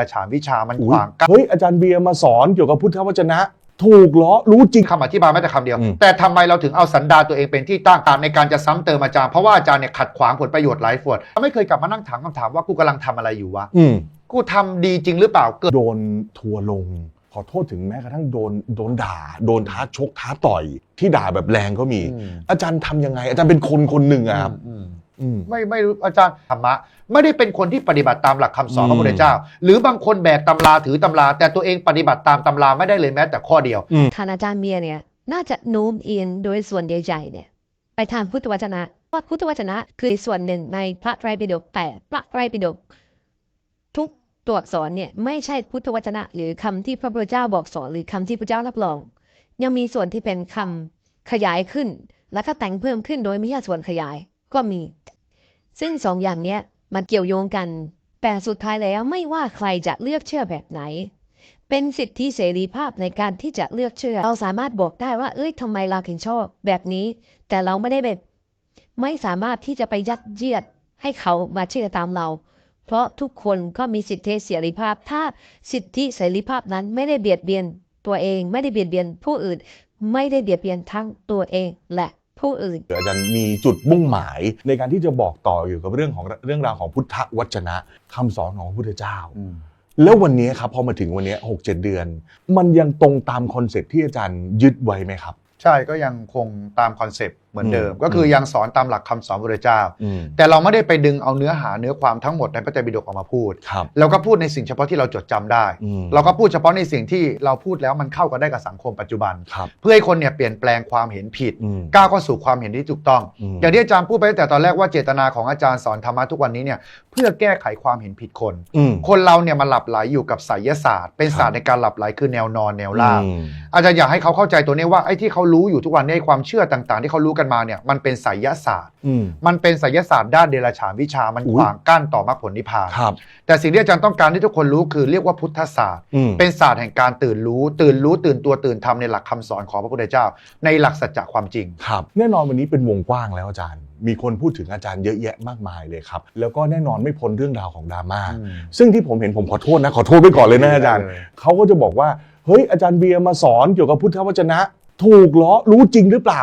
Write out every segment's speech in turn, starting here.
ราชานวิชามันอุ๊ขยวางกั้นเฮ้ยอาจารย์เบียร์มาสอนเกี่ยวกับพุทธวจนะ ถูกเหรอรู้จริงคำอธิบายแม้แต่คำเดียวอืมแต่ทำไมเราถึงเอาสันดานตัวเองเป็นที่ตั้งในการจะซ้ำเติมอาจารย์เพราะว่าอาจารย์เนี่ยขัดขวางผลประโยชน์หลายฝ่ายไม่เคยกลับมานั่งถามคำถามว่ากูกำลังทำอะไรอยู่วะอืมกูทำดีจริงหรือเปล่าเกิดโดนทัวร์ลงขอโทษถึงแม้กระทั่งโดนโดนด่า โดนท้าชกท้าต่อย ที่ด่าแบบแรงก็มีอืมอาจารย์ทำยังไง อาจารย์เป็นคนคนหนึ่งอะครับ อืมอืม ไม่ไม่รู้อาจารย์ธรรมะ ไม่ได้เป็นคนที่ปฏิบัติตามหลักคำสอนของพระอืมพุทธเจ้า หรือบางคนแบกตำราถือตำรา แต่ตัวเองปฏิบัติตามตำราไม่ได้เลยแม้แต่ข้อเดียว ทานอาจารย์เมียเนี่ยน่าจะโน้มเอียงโดยส่วนใหญ่ๆเนี่ยไปทางพุทธวจนะว่าพุทธวจนะคือส่วนหนึ่งในพระไตรปิฎกแต่พระไตรปิฎกทุกตัวอักษรเนี่ยไม่ใช่พุทธวจนะ หรือคำที่พระพุทธเจ้าบอกสอนหรือคำที่พระเจ้ารับรอง ยังมีส่วนที่เป็นคำขยายขึ้น แล้วก็แต่งเพิ่มขึ้นโดยไม่ใช่ส่วนขยาย ก็มี ซึ่งสองอย่างเนี้ยมันเกี่ยวโยงกัน แต่สุดท้ายแล้วไม่ว่าใครจะเลือกเชื่อแบบไหน เป็นสิทธิเสรีภาพในการที่จะเลือกเชื่อ เราสามารถบอกได้ว่า เอ้ยทำไมเราถึงชอบแบบนี้ แต่เราไม่ได้แบบไม่สามารถที่จะไปยัดเยียดให้เขามาเชื่อตามเรา เพราะทุกคนก็มีสิทธิเสรีภาพ ถ้าสิทธิเสรีภาพนั้นไม่ได้เบียดเบียนตัวเอง ไม่ได้เบียดเบียนผู้อื่น ไม่ได้เบียดเบียนทั้งตัวเองและ ผู้อื่น อาจารย์มีจุดมุ่งหมาย ในการที่จะบอกต่ออยู่กับเรื่องของเรื่องราวของพุทธวจนะคำสอนของพระพุทธเจ้า แล้ววันนี้ครับพอมาถึงวันนี้หกเจ็ดเดือน มันยังตรงตามคอนเซ็ปต์ที่อาจารย์ยึดไว้ไหมครับ ใช่ก็ยังคงตามคอนเซปต์ เหมือนเดิมอืมก็คือยังสอนตามหลักคำสอนพระพุทธเจ้าอืมแต่เราไม่ได้ไปดึงเอาเนื้อหาเนื้อความทั้งหมดในพระไตรปิฎกออกมาพูดครับเราก็พูดในสิ่งเฉพาะที่เราจดจำได้อืมเราก็พูดเฉพาะในสิ่งที่เราพูดแล้วมันเข้ากันได้กับสังคมปัจจุบันครับเพื่อให้คนเนี่ยเปลี่ยนแปลงความเห็นผิดอืมก้าวเข้าสู่ความเห็นที่ถูกต้องอืมอย่างที่อาจารย์พูดไปตั้งแต่ตอนแรกว่าเจตนาของอาจารย์สอนธรรมะทุกวันนี้เนี่ยเพื่อแก้ไขความเห็นผิดคนอืมคนเราเนี่ยมันหลับไหลอยู่กับไสยศาสตร์ เป็นศาสตร์ในการหลับไหลคือแนวนอนแนวราบอืมอาจารย์อยากให้เขาเข้าใจตัวนี้ว่าไอ้ที่เขารู้อยู่ทุกวันนี้ไอ้ความเชื่อต่าง ๆ ที่เขารู้กันมาเนี่ยมันเป็นไสยศาสตร์ อืม มันเป็นไสยศาสตร์ด้านเดรัจฉานวิชามันอุ๊ขย วางกั้นต่อมรรคผลนิพพาน ครับ แต่สิ่งที่อาจารย์ต้องการที่ทุกคนรู้คือเรียกว่าพุทธศาสตร์ อืม เป็นศาสตร์แห่งการตื่นรู้ ตื่นรู้ตื่นตัวตื่นทำในหลักคำสอนของพระพุทธเจ้า ในหลักสัจจะความจริง ครับแน่นอนวันนี้เป็นวงกว้างแล้วอาจารย์ มีคนพูดถึงอาจารย์เยอะแยะมากมายเลยครับ แล้วก็แน่นอนไม่พ้นเรื่องราวของดราม่า อืมซึ่งที่ผมเห็นผมขอโทษนะ ขอโทษไปก่อนเลยนะอาจารย์ ได้เลย เขาก็จะบอกว่า เฮ้ยอาจารย์เบียร์มาสอนเกี่ยวกับพุทธวจนะ ถูกเหรอรู้จริงหรือเปล่า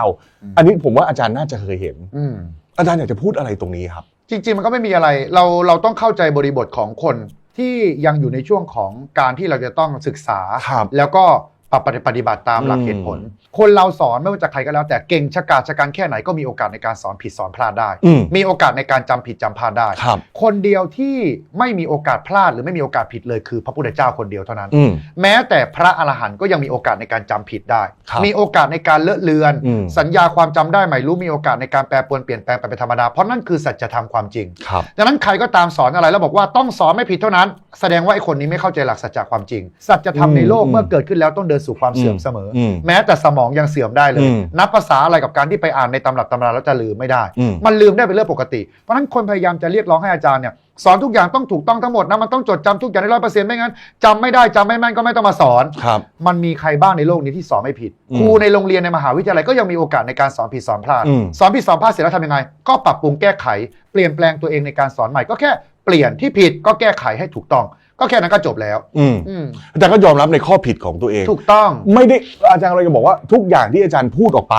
อันนี้ผมว่าอาจารย์น่าจะเคยเห็นอืมอาจารย์อยากจะพูดอะไรตรงนี้ครับ จริง ๆ มันก็ไม่มีอะไร เราเราต้องเข้าใจบริบทของคนที่ยังอยู่ในช่วงของการที่เราจะต้องศึกษาครับแล้วก็ ปรับปฏิบัติตามหลักอืมเหตุผล คนเราสอนไม่ว่าจะใครก็แล้ว แต่เก่งชะกาจชะกันแค่ไหนก็มีโอกาสในการสอนผิดสอนพลาดได้อืมมีโอกาสในการจำผิดจำพลาดได้ครับคนเดียวที่ไม่มีโอกาสพลาดหรือไม่มีโอกาสผิดเลยคือพระพุทธเจ้าคนเดียวเท่านั้นอืมแม้แต่พระอรหันต์ก็ยังมีโอกาสในการจำผิดได้ครับมีโอกาสในการเลอะเลือนอืมสัญญาความจำได้ใหม่รู้มีโอกาสในการแปรปรวนเปลี่ยนแปลงไปเป็นธรรมดาเพราะนั่นคือสัจธรรมความจริงครับดังนั้นใครก็ตามสอนอะไรแล้วบอกว่าต้องสอนไม่ผิดเท่านั้น แสดงว่าไอ้คนนี้ไม่เข้าใจหลักสัจจะความจริง สัจธรรมในโลกอืมเมื่อเกิดขึ้นแล้วต้องเดินสู่ความเสื่อมเสมอออืมแม้แต่สมองยังเสื่อมได้เลยอืมนับภาษาอะไรกับการที่ไปอ่านในตำรับตำราแล้วจะลืมไม่ได้อืมมันลืมได้เป็นเรื่องปกติ เพราะฉะนั้นคนพยายามจะเรียกร้องให้อาจารย์เนี่ยสอนทุกอย่างต้องถูกต้องทั้งหมดนะมันต้องจดจำทุกอย่างได้ร้อยเปอร์เซ็นต์ไม่งั้นจำไม่ได้จำไม่แม่นก็ไม่ต้องมาสอนครับมันมีใครบ้างในโลกนี้ที่สอนไม่ผิดอืมครูในโรงเรียนในมหาวิทยาลัยก็ยังมีโอกาสในการสอนผิดสอนพลาดอืมสอนผิดสอนพลาดเสร็จแล้วทำยังไง ก็ปรับปรุงแก้ไข เปลี่ยนแปลงตัวเองในการสอนใหม่ก็แค่เปลี่ยนที่ผิดก็แก้ไขให้ถูกต้อง ก็แค่นั้นก็จบแล้ว อืมอืมอาจารย์ก็ยอมรับในข้อผิดของตัวเอง ถูกต้อง ไม่ได้อาจารย์เราจะบอกว่าทุกอย่างที่อาจารย์พูดออกไป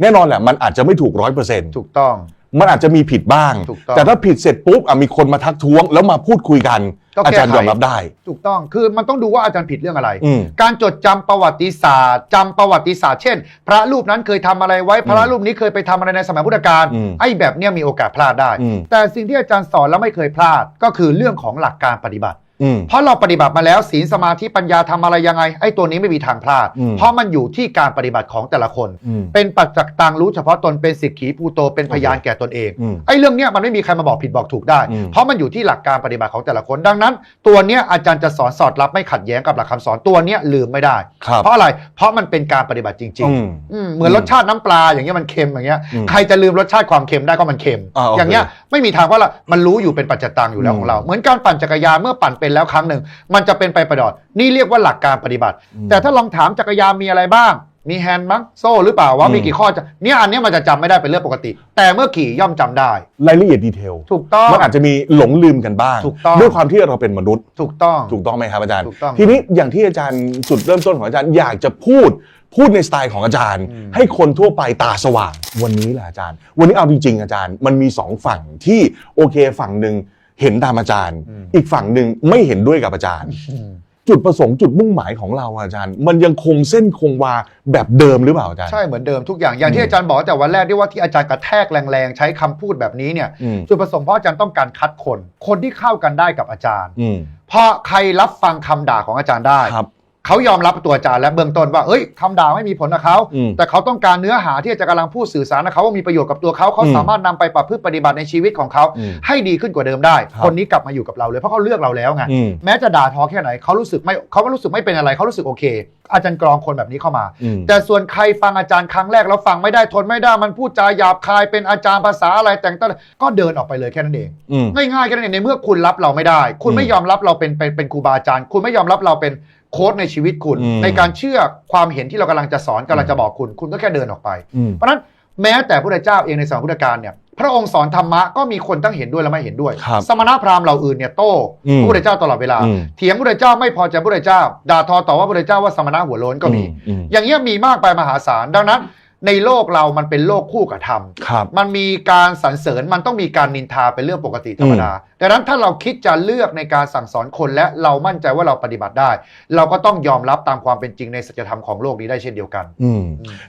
แน่นอนแหละมันอาจจะไม่ถูกร้อยเปอร์เซ็นต์ถูกต้อง มันอาจจะมีผิดบ้าง ถูกต้องแต่ถ้าผิดเสร็จปุ๊บอะมีคนมาทักท้วง แล้วมาพูดคุยกัน ก็แก้ไข อาจารย์ยอมรับได้ ถูกต้อง คือมันต้องดูว่าอาจารย์ผิดเรื่องอะไร อืม การจดจำประวัติศาสตร์จำประวัติศาสตร์ เช่น พระรูปนั้นเคยทำอะไรไว้ พระรูปนี้เคยไปทำอะไรในสมัยพุทธกาล อืมไอ้แบบเนี้ยมีโอกาสพลาดได้ อืม แต่สิ่งที่อาจารย์สอนแล้วไม่เคยพลาดก็คือเรื่องของหลักการปฏิบัติ อืม เพราะเราปฏิบัติมาแล้วศีลสมาธิปัญญาทำอะไรยังไงไอ้ตัวนี้ไม่มีทางพลาด อืม เพราะมันอยู่ที่การปฏิบัติของแต่ละคน อืม เป็นปัจจักตังรู้เฉพาะตนเป็นสิกขีภูโตเป็นพยานแก่ตนเองอืมไอ้เรื่องเนี้ยมันไม่มีใครมาบอกผิดบอกถูกได้ อืม เพราะมันอยู่ที่หลักการปฏิบัติของแต่ละคน ดังนั้น ตัวเนี้ยอาจารย์จะสอนสอดรับไม่ขัดแย้งกับหลักคำสอนตัวเนี้ยลืมไม่ได้ ครับเพราะอะไร เพราะมันเป็นการปฏิบัติจริง อืม ๆ อืมเหมือนรสชาติน้ำปลาอย่างเงี้ยมันเค็มอย่างเงี้ยอืมใครจะลืมรสชาติความเค็มได้ก็มันเค็มอ่าโอเคอย่างเงี้ยไม่มีทางเพราะละมันรู้อยู่เป็นปัจจตังอยู่แล้วอืม ของเรา เหมือนการปั่นจักรยานเมื่อปั่นเป็นแล้วครั้งหนึ่ง มันจะเป็นไปประดอด นี่เรียกว่าหลักการปฏิบัติอืมแต่ถ้าลองถามจักรยานมีอะไรบ้าง มีแฮนด์มั้งโซ่หรือเปล่าว่าอืมมีกี่ข้อจะเนี่ยอันเนี้ยมันจะจำไม่ได้เป็นเรื่องปกติ แต่เมื่อขี่ย่อมจำได้ รายละเอียดดีเทล ถูกต้อง มันอาจจะมีหลงลืมกันบ้าง ถูกต้อง ด้วยความที่เราเป็นมนุษย์ ถูกต้อง ถูกต้องไหมครับอาจารย์ ถูกต้องทีนี้อย่างที่อาจารย์จุดเริ่มต้นของอาจารย์อยากจะพูดพูดในสไตล์ของอาจารย์ อืม ให้คนทั่วไปตาสว่างวันนี้แหละอาจารย์ วันนี้เอาจริงๆอาจารย์ มันมีสองฝั่งที่โอเคฝั่งหนึ่ง เห็นตามอาจารย์ อีกฝั่งหนึ่งไม่เห็นด้วยกับอาจารย์อืมจุดประสงค์จุดมุ่งหมายของเราอะอาจารย์ มันยังคงเส้นคงวาแบบเดิมหรือเปล่าอาจารย์ ใช่เหมือนเดิมทุกอย่างอย่างอืที่มอาจารย์บอกแต่วันแรกที่ว่าที่อาจารย์กระแทกแรงๆใช้คำพูดแบบนี้เนี่ยอืมจุดประสงค์เพราะอาจารย์ต้องการคัดคน คนที่เข้ากันได้กับอาจารย์อืมเพราะใครรับฟังคำด่าของอาจารย์ได้ครับ เขายอมรับตัวอาจารย์และเบื้องต้นว่าเอ้ยคำด่าไม่มีผลกับเขาอืมแต่เขาต้องการเนื้อหาที่อาจารย์กำลังพูดสื่อสารนะเขาว่ามีประโยชน์กับตัวเขาเขาอืมสามารถนำไปประพฤติปฏิบัติในชีวิตของเขาอืมให้ดีขึ้นกว่าเดิมได้ ครับ คนนี้กลับมาอยู่กับเราเลยเพราะเขาเลือกเราแล้วไง อืม แม้จะด่าทอแค่ไหนเขารู้สึกไม่เขาไม่รู้สึกไม่เป็นอะไรเขารู้สึกโอเค อาจารย์กรองคนแบบนี้เข้ามา อืม แต่ส่วนใครฟังอาจารย์ครั้งแรกแล้วฟังไม่ได้ทนไม่ได้มันพูดจาหยาบคายเป็นอาจารย์ภาษาอะไรแต่งตั้งก็เดินออกไปเลยแค่นั้นเอง อืม ง่ายๆแค่นั้นเองในเมื่อคุณรับเราไม่ได้ คุณอืม ไม่ยอมรับเราเป็นเป็นเป็นครูบาอาจารย์ คุณไม่ยอมรับเราเป็น โค้ดในชีวิตคุณ อืมในการเชื่อความเห็นที่เรากำลังจะสอนกำลังจะบอกคุณ คุณก็แค่เดินออกไป อืม เพราะฉะนั้นแม้แต่พระเจ้าเองในสมัยพุทธกาลเนี่ยพระองค์สอนธรรมะก็มีคนทั้งเห็นด้วยและไม่เห็นด้วย ครับสมณพราหมณ์เหล่าอื่นเนี่ยโต้อืมพระพุทธเจ้าตลอดเวลา อืม เถียงพระพุทธเจ้าไม่พอใจพระพุทธเจ้าด่าทอต่อว่าพระพุทธเจ้าว่าสมณะหัวโล้นก็มี อืมอย่างเงี้ยมีมากไปมหาศาลดังนั้น ในโลกเรามันเป็นโลกคู่กับธรรม ครับ มันมีการสรรเสริญมันต้องมีการนินทาเป็นเรื่องปกติธรรมดาดังนั้นถ้าเราคิดจะเลือกในการสั่งสอนคนและเรามั่นใจว่าเราปฏิบัติได้ เราก็ต้องยอมรับตามความเป็นจริงในสัจธรรมของโลกนี้ได้เช่นเดียวกัน อืม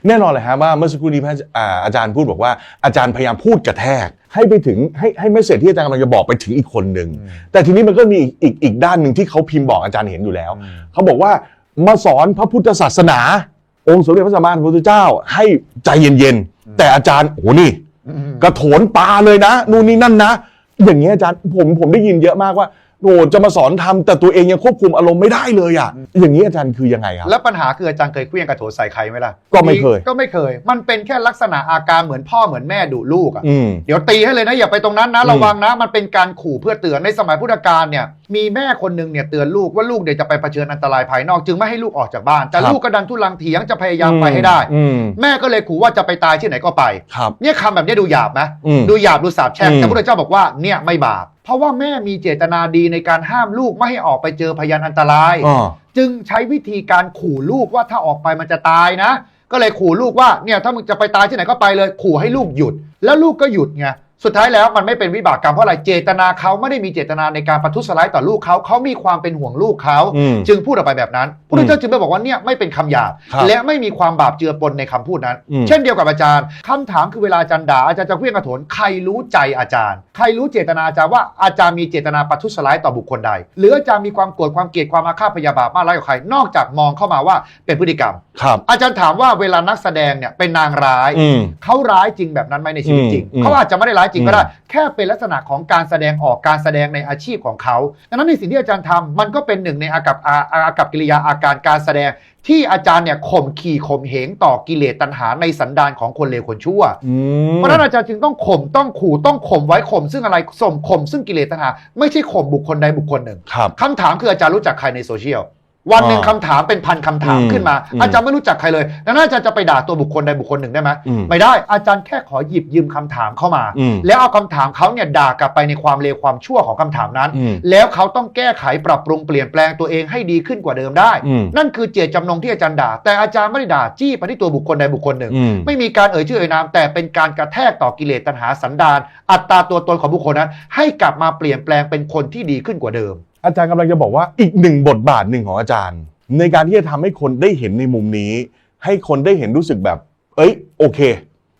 แน่นอนเลยฮะว่าเมื่อสักครู่นี้พระอ่าอาจารย์พูดบอกว่าอาจารย์พยายามพูดกระแทก ให้ไปถึงให้ให้เมสเซจที่อาจารย์กำลังจะบอกไปถึงอีกคนหนึ่งอืมแต่ทีนี้มันก็มีอีกอีกอีกด้านหนึ่งที่เขาพิมพ์บอกอาจารย์เห็นอยู่แล้ว เขาบอกว่ามาสอนพระพุทธศาสนา องค์สมเด็จพระสัมมาสัมพุทธเจ้า ให้ใจเย็นๆแต่อาจารย์โอ้โหนี่อืมกระโถนปลาเลยนะนู่นนี่นั่นนะอย่างเงี้ยอาจารย์ผมผมได้ยินเยอะมากว่า โอ้จะมาสอนทำแต่ตัวเองยังควบคุมอารมณ์ไม่ได้เลยอะ อย่างนี้อาจารย์คือยังไงครับ แล้วปัญหาคืออาจารย์เคยเคลี้ยงกระโถนใส่ใครไหมล่ะก็ไม่เคย ก็ไม่เคย มันเป็นแค่ลักษณะอาการเหมือนพ่อเหมือนแม่ดุลูกอะอืม เดี๋ยวตีให้เลยนะอย่าไปตรงนั้นนะอืม ระวังนะ มันเป็นการขู่เพื่อเตือนในสมัยพุทธกาลเนี่ยมีแม่คนหนึ่งเนี่ยเตือนลูกว่าลูกเดี๋ยวจะไปเผชิญอันตรายภายนอกจึงไม่ให้ลูกออกจากบ้าน แต่ครับลูกก็ดันทุลังเถียงจะพยายามไปให้ได้ อืมแม่ก็เลยขู่ว่าจะไปตายที่ไหนก็ไป ครับ เนี่ยคำแบบนี้ดูหยาบไหมอืมดูหยาบดูสาบแช่งอืม แต่พระพุทธเจ้าบอกว่าเนี่ยไม่บาป เพราะว่าแม่มีเจตนาดีในการห้ามลูกไม่ให้ออกไปเจอพยานอันตราย อ๋อ จึงใช้วิธีการขู่ลูกว่าถ้าออกไปมันจะตายนะ ก็เลยขู่ลูกว่าเนี่ยถ้ามึงจะไปตายที่ไหนก็ไปเลย ขู่ให้ลูกหยุด แล้วลูกก็หยุดไง สุดท้ายแล้วมันไม่เป็นวิบากกรรมเพราะอะไรเจตนาเขาไม่ได้มีเจตนาในการประทุษร้ายต่อลูกเขาเขามีความเป็นห่วงลูกเขาอืมจึงพูดออกไปแบบนั้นพระพุทธเจ้าจึงไม่บอกว่าเนี่ยไม่เป็นคำหยาบครับและไม่มีความบาปเจือปนในคำพูดนั้น อืม เช่นเดียวกับอาจารย์คำถามคือเวลาอาจารย์ด่าอาจารย์จะเคลื่อนกระโถนใครรู้ใจอาจารย์ ใครรู้เจตนาอาจารย์ว่าอาจารย์มีเจตนาประทุษร้ายต่อบุคคลใด หรืออาจารย์มีความโกรธความเกลียดความอาฆาตพยาบาทมากร้ายกับใคร นอกจากมองเข้ามาว่าเป็นพฤติกรรม ครับ อาจารย์ถามว่าเวลานักแสดงเนี่ยเป็นนางร้าย อืม เขาร้ายจริงแบบนั้นไหมในชีวิตจริง อืมเขาอาจจะไม่ได้ร้ายจริงก็ได้อืมแค่เป็นลักษณะของการแสดงออกการแสดงในอาชีพของเขาดังนั้นในสิ่งที่อาจารย์ทำมันก็เป็นหนึ่งในอากับอาอากับกิริยาอาการการแสดงที่อาจารย์เนี่ยข่มขี่ข่มเหงต่อกิเลสตัณหาในสันดานของคนเลวคนชั่วอืมเพราะฉะนั้นอาจารย์จึงต้องข่มต้องขู่ต้องข่มไว้ข่มซึ่งอะไรส่มข่มซึ่งกิเลสตัณหา ไม่ใช่ข่มบุคคลใดบุคคลหนึ่งครับคำถามคืออาจารย์รู้จักใครในโซเชียล วันหนึ่งอ่าคำถามเป็นพันคำถามอืมขึ้นมาอืมอาจารย์ไม่รู้จักใครเลยดังนั้นอาจารย์จะไปด่าตัวบุคคลใดบุคคลหนึ่งได้ไหมอืมไม่ได้อาจารย์แค่ขอหยิบยืมคำถามเข้ามาอืมแล้วเอาคำถามเขาเนี่ยด่ากลับไปในความเลวความชั่วของคำถามนั้นอืมแล้วเขาต้องแก้ไขปรับปรุงเปลี่ยนแปลงตัวเองให้ดีขึ้นกว่าเดิมได้อืมนั่นคือเจตจำนงที่อาจารย์ด่า แต่อาจารย์ไม่ได้ด่าจี้ไปที่ตัวบุคคลใดบุคคลหนึ่งอืมไม่มีการเอ่ยชื่อเอ่ยนามแต่เป็นการกระแทกต่อกิเลสตัณหาสันดาน อัตตาตัวตนของบุคคลนั้น ให้กลับมาเปลี่ยนแปลงเป็นคนที่ดีขึ้นกว่าเดิม อาจารย์กำลังจะบอกว่าอีกหนึ่งบทบาทหนึ่งของอาจารย์ ในการที่จะทำให้คนได้เห็นในมุมนี้ ให้คนได้เห็นรู้สึกแบบ เอ้ยโอเค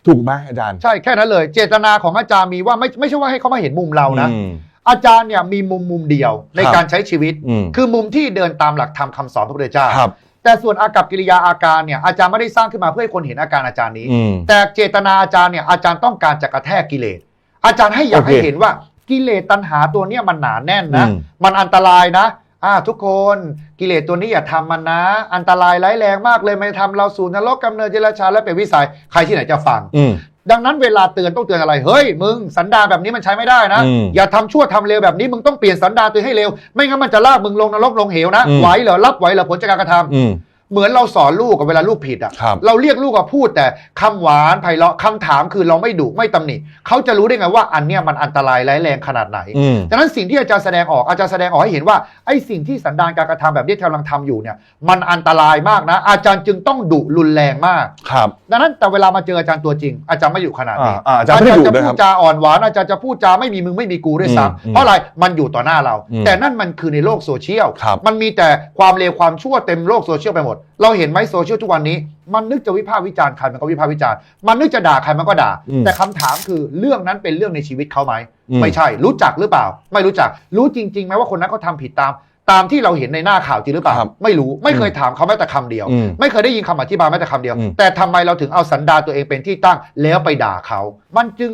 ถูกไหมอาจารย์ ใช่แค่นั้นเลย เจตนาของอาจารย์มีว่าไม่ไม่ใช่ว่าให้เขามาเห็นมุมเรานะอืมอาจารย์เนี่ยมีมุมมุมเดียวในครับการใช้ชีวิตอืมคือมุมที่เดินตามหลักธรรมคำสอนพระพุทธเจ้าครับแต่ส่วนอากับกิริยาอาการเนี่ยอาจารย์ไม่ได้สร้างขึ้นมาเพื่อให้คนเห็นอาการอาจารย์นี้อืมแต่เจตนาอาจารย์เนี่ยอาจารย์ต้องการจะกระแทกกิเลสอาจารย์ให้อยากโอเคให้เห็นว่า กิเลสตัณหาตัวเนี้ยมันหนาแน่นนะ อืม มันอันตรายนะอ่าทุกคนกิเลสตัวนี้อย่าทำมันนะ อันตรายร้ายแรงมากเลยมันจะทำเราสู่นรกกำเนิดเจรชาและเป็นวิสัยใครที่ไหนจะฟัง อืม ดังนั้นเวลาเตือนต้องเตือนอะไร เฮ้ย มึงสันดานแบบนี้มันใช้ไม่ได้นะ อืมอย่าทำชั่วทำเลวแบบนี้มึงต้องเปลี่ยนสันดานตัวเองให้เร็ว ไม่งั้นมันจะลากมึงลงนรกลงเหวนะ อืม ไหวเหรอรับไหวเหรอผลจากการกระทำ อืม เหมือนเราสอนลูกกับเวลาลูกผิดอะครับ เราเรียกลูกอะพูดแต่คำหวานไพเราะคำถามคือเราไม่ดุไม่ตำหนิเขาจะรู้ได้ไงว่าอันเนี้ยมันอันตรายร้ายแรงขนาดไหน อืม ดังนั้นสิ่งที่อาจารย์แสดงออกอาจารย์แสดงออกให้เห็นว่าไอ้สิ่งที่สันดานการกระทำแบบที่กำลังทำอยู่เนี่ยมันอันตรายมากนะ อาจารย์จึงต้องดุรุนแรงมาก ครับ ดังนั้นแต่เวลามาเจออาจารย์ตัวจริง อาจารย์ไม่อยู่ขนาดนี้อ่าอ่าอาจารย์ไม่ได้ดุจะด้วยพูครัดบจาอ่อนหวานอาจารย์จะพูดจาไม่มีมึงไม่มีกูด้วยอืมซ้ำเพราะอะไรมันอยู่ต่อหน้าเรา อืมแต่นั่นมันคือในโลกโซเชียลครับ มันมีแต่ความเลวความชั่วเต็มโลกโซเชียลไปหมดเราเห็นไหมโซเชียลทุกวันนี้ มันนึกจะวิพากษ์วิจารณ์ใครมันก็วิพากษ์วิจารณ์มันนึกจะด่าใครมันก็ด่า อืมแต่คำถามคือเรื่องนั้นเป็นเรื่องในชีวิตเขาไหมอืม ไม่ใช่ รู้จักหรือเปล่า ไม่รู้จัก รู้จริงๆไหมว่าคนนั้นเขาทำผิดตาม ตามที่เราเห็นในหน้าข่าวจริงหรือเปล่า ครับไม่รู้ไม่เคยถามเขาแม้แต่คำเดียว อืมไม่เคยได้ยินคำอธิบายแม้แต่คำเดียว อืม แต่ทำไมเราถึงเอาสันดานตัวเองเป็นที่ตั้งแล้วไปด่าเขา มันจึง